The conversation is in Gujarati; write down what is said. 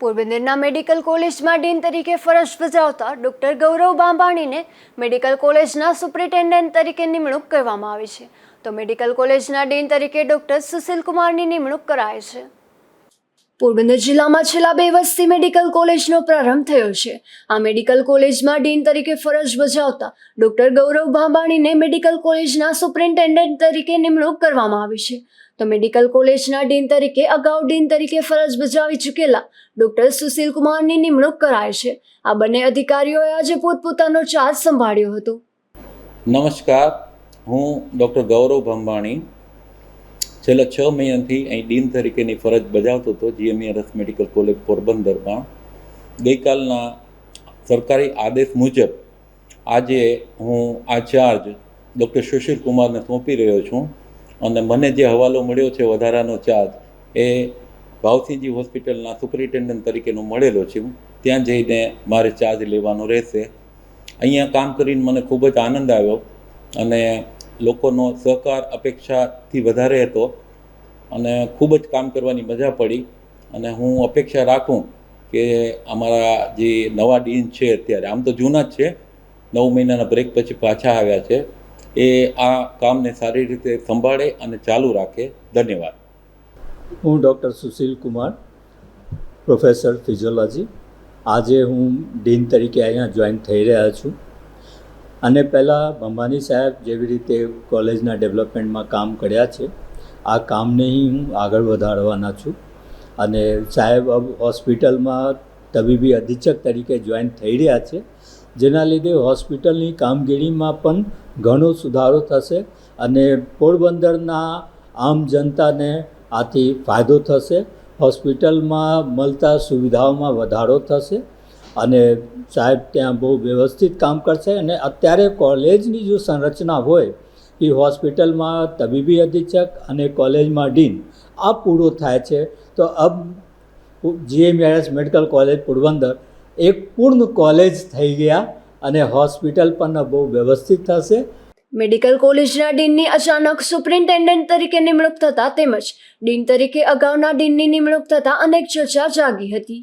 પોરબંદરના મેડિકલ કોલેજમાં ડીન તરીકે ફરજ બજાવતા ડોક્ટર ગૌરવ બાંબાણીને મેડિકલ કોલેજના સુપ્રિન્ટેન્ડન્ટ તરીકે નિમણૂક કરવામાં આવી છે. તો મેડિકલ કોલેજના ડીન તરીકે ડોક્ટર સુશીલ કુમારની નિમણૂક કરાય છે. પોરબંદર જિલ્લામાં છેલ્લા બે વર્ષથી મેડિકલ કોલેજનો પ્રારંભ થયો છે. આ મેડિકલ કોલેજમાં ડીન તરીકે ફરજ બજાવતા ડોક્ટર ગૌરવ ભાંબાણીને મેડિકલ કોલેજના સુપ્રિન્ટેન્ડન્ટ તરીકે નિમણૂક કરવામાં આવી છે. તો મેડિકલ કોલેજના ડીન તરીકે અગાઉ ડીન તરીકે ફરજ બજાવી ચૂકેલા ડોક્ટર સુશીલ કુમારની નિમણૂક કરાય છે. આ બંને અધિકારીઓએ આજે પોતપોતાનો ચાર્જ સંભાળ્યો હતો. નમસ્કાર, હું ડૉક્ટર ગૌરવ ભંભાણી છેલ્લા છ મહિનાથી અહીં ડીન તરીકેની ફરજ બજાવતો હતો જીએમઈઆરએસ મેડિકલ કોલેજ પોરબંદરમાં. ગઈકાલના સરકારી આદેશ મુજબ આજે હું આ ચાર્જ ડૉક્ટર સુશીલ કુમારને સોંપી રહ્યો છું અને મને જે હવાલો મળ્યો છે વધારાનો ચાર્જ એ ભાવસિંહજી હોસ્પિટલના સુપરિન્ટેન્ડન્ટ તરીકેનો મળેલો છે. ત્યાં જઈને મારે ચાર્જ લેવાનો રહેશે. અહીંયા કામ કરીને મને ખૂબ જ આનંદ આવ્યો અને લોકોનો સહકાર, અપેક્ષાથી વધારે હતો અને ખૂબ જ કામ કરવાની મજા પડી. અને હું અપેક્ષા રાખું કે અમારા જે નવા ડીન છે અત્યારે, આમ તો જૂના જ છે, નવ મહિનાના બ્રેક પછી પાછા આવ્યા છે, એ આ કામને સારી રીતે સંભાળે અને ચાલુ રાખે. ધન્યવાદ. હું doctor Sushil Kumar, professor physiology. આજે હું ડીન તરીકે અહીંયા જોઈન થઈ રહ્યા છું. અને પહેલાં ભંભાની સાહેબ જેવી રીતે કોલેજના ડેવલપમેન્ટમાં કામ કર્યા છે, આ કામને હું આગળ વધારવાના છું. અને સાહેબ હોસ્પિટલમાં તબીબી અધિક્ષક તરીકે જોઈન થઈ રહ્યા છે, જેના લીધે હોસ્પિટલની કામગીરીમાં પણ ઘણો સુધારો થશે અને પોરબંદરના આમ જનતાને આથી ફાયદો થશે. હોસ્પિટલમાં મળતા સુવિધાઓમાં વધારો થશે. અને સાહેબ ત્યાં બહુ વ્યવસ્થિત કામ કરશે અને અત્યારે કોલેજની જો સંરચના હોય, એ હોસ્પિટલમાં તબીબી અધિક્ષક અને કોલેજમાં ડીન, આ પૂરો થાય છે. તો અબ જીએમઆરએસ મેડિકલ કોલેજ પોરબંદર એક પૂર્ણ કોલેજ થઈ ગયા અને હોસ્પિટલ પણ બહુ વ્યવસ્થિત થશે. મેડિકલ કોલેજના ડીનની અચાનક સુપ્રિન્ટેન્ડન્ટ તરીકે નિમણૂક થતા તેમજ ડીન તરીકે અગાઉના ડીનની નિમણૂક થતા અનેક ચર્ચા જાગી હતી.